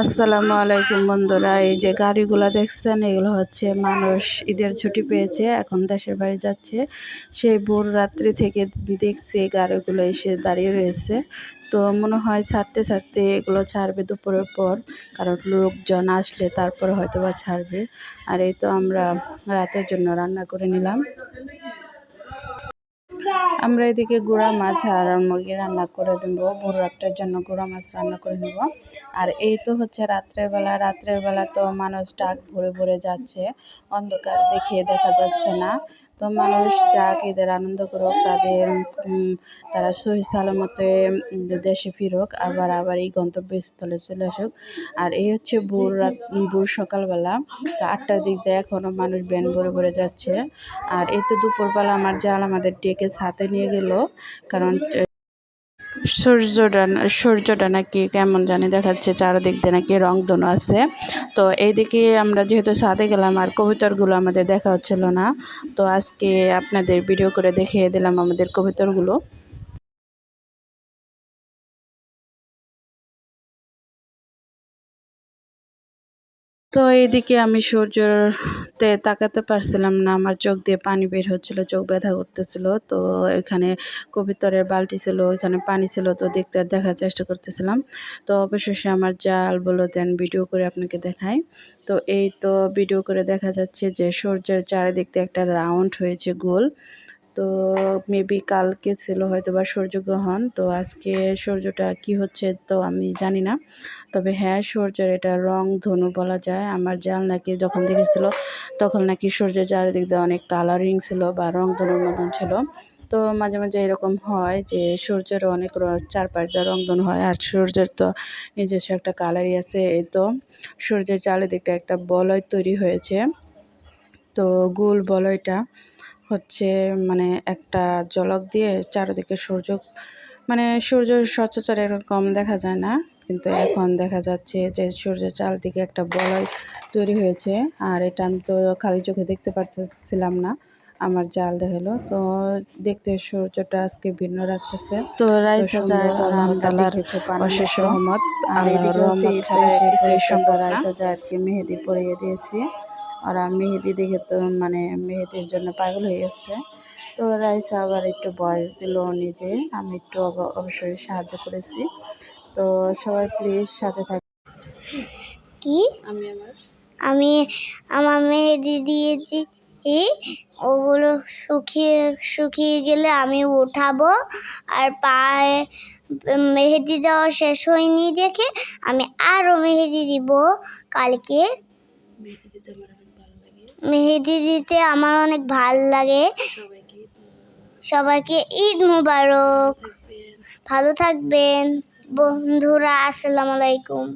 আসসালামু আলাইকুম বন্ধুরা, এই যে গাড়িগুলো দেখছেন, এগুলো হচ্ছে মানুষ ঈদের ছুটি পেয়েছে, এখন দেশের বাড়ি যাচ্ছে। সেই ভোর রাত্রি থেকে দেখছি গাড়িগুলো এসে দাঁড়িয়ে রয়েছে। তো মনে হয় ছাড়তে ছাড়তে এগুলো ছাড়বে দুপুরের পর, কারণ লোকজন আসলে তারপরে হয়তো বা ছাড়বে। আর এই তো আমরা রাতের জন্য রান্না করে নিলাম। আমরা এদিকে গুঁড়া মাছ আর মুরগি রান্না করে দেব। ভোর রাত্রের জন্য গুঁড়া মাছ রান্না করে নেব। আর এই তো হচ্ছে রাত্রের বেলা। রাত্রের বেলা তো মানুষ ডাক ভরে ভরে যাচ্ছে। অন্ধকার দেখে দেখা যাচ্ছে না। তো মানুষ যাক এদের আনন্দ করুক, তাদের তারা সহি সালামতে দেশে ফিরুক, আবার আবার এই গন্তব্যস্থলে চলে আসুক। আর এই হচ্ছে ভোর রাত ভোর সকালবেলা। তো আটটার দিক দিয়ে এখনও মানুষ ব্যান ভরে ভরে যাচ্ছে। আর এই তো দুপুরবেলা আমার জাল আমাদের ডেকে ছাতে নিয়ে গেল। কারণ সূর্যটা সূর্যটা নাকি কেমন জানি দেখাচ্ছে, চারদিক দিয়ে নাকি রংধনু আছে। তো এইদিকে আমরা যেহেতু সাথে গেলাম আর কবিতরগুলো আমাদের দেখা হচ্ছিল না, তো আজকে আপনাদের ভিডিও করে দেখিয়ে দিলাম আমাদের কবুতরগুলো। তো এইদিকে আমি সূর্যতে তাকাতে পারছিলাম না। আমার চোখ দিয়ে পানি বের হচ্ছিল, চোখ ব্যথা করতেছিল। তো এখানে কবিতরের বালতি ছিল এখানে পানি ছিল, তো দেখতে দেখার চেষ্টা করতেছিলাম। তো অবশেষে আমার জাল বলো দেন ভিডিও করে আপনাকে দেখাই। তো এই তো ভিডিও করে দেখা যাচ্ছে যে সূর্যের চারিদিক একটা রাউন্ড হয়েছে গোল। তো মেবি কালকে ছিল হয়তো বা সূর্যগ্রহণ, তো আজকে সূর্যটা কি হচ্ছে তো আমি জানি না। তবে হ্যাঁ সূর্যের এটা রং ধনু বলা যায়। আমার জাল নাকি যখন দেখেছিল, তখন নাকি সূর্যের চারিদিক দিয়ে অনেক কালারিং ছিল বা রং ধনুর মতন ছিল। তো মাঝে মাঝে এরকম হয় যে সূর্যের অনেক চারপাশ দিয়ে রংধনু হয় আর সূর্যের তো নিজস্ব একটা কালারই আছে। এই তো সূর্যের চারিদিকটা একটা বলয় তৈরি হয়েছে। তো গোল বলয়টা হচ্ছে মানে একটা জলক দিয়ে চারিদিকে সূর্য মানে সূর্য সচরাচর এরকম দেখা যায় না কিন্তু এখন দেখা যাচ্ছে যে সূর্যের চারদিকে একটা বলয় তৈরি হয়েছে। আর এটা আমি তো খালি চোখে দেখতে পারছিলাম না আমার জাল দেখাল। তো দেখতে সূর্যটা আজকে ভিন্ন রাখতেছে তো রাইসা যায় তো রহমতাল্লাহর অশেষ রহমত। আল্লাহর রহমত ছাড়া কিছুই সম্ভব রাইসা জায়দকে মেহেদি পরিয়ে দিয়েছি। ওরা মেহেদি দেখে তো মানে মেহেদির জন্য পাগল হয়ে গেছে। তো রাইসা আবার একটু বয়স দিল নিজে আমি একটু অবশ্যই সাহায্য করেছি। তো সবাই প্লিজ সাথে থাক কি? আমি আমার আমি আমার মেহেদি দিয়েছি। ওগুলো শুকিয়ে শুকিয়ে গেলে আমি উঠাবো। আর পায়ে মেহেদি দেওয়া শেষ হয়নি দেখে আমি আরও মেহেদি দিব কালকে। মেহেদি দিতে আমার অনেক ভালো লাগে। মেহেদি দিতে আমার অনেক ভালো লাগে। সবাইকে সবাইকে ঈদ মুবারক। ভালো থাকবেন। বন্ধুরা আসসালামু আলাইকুম।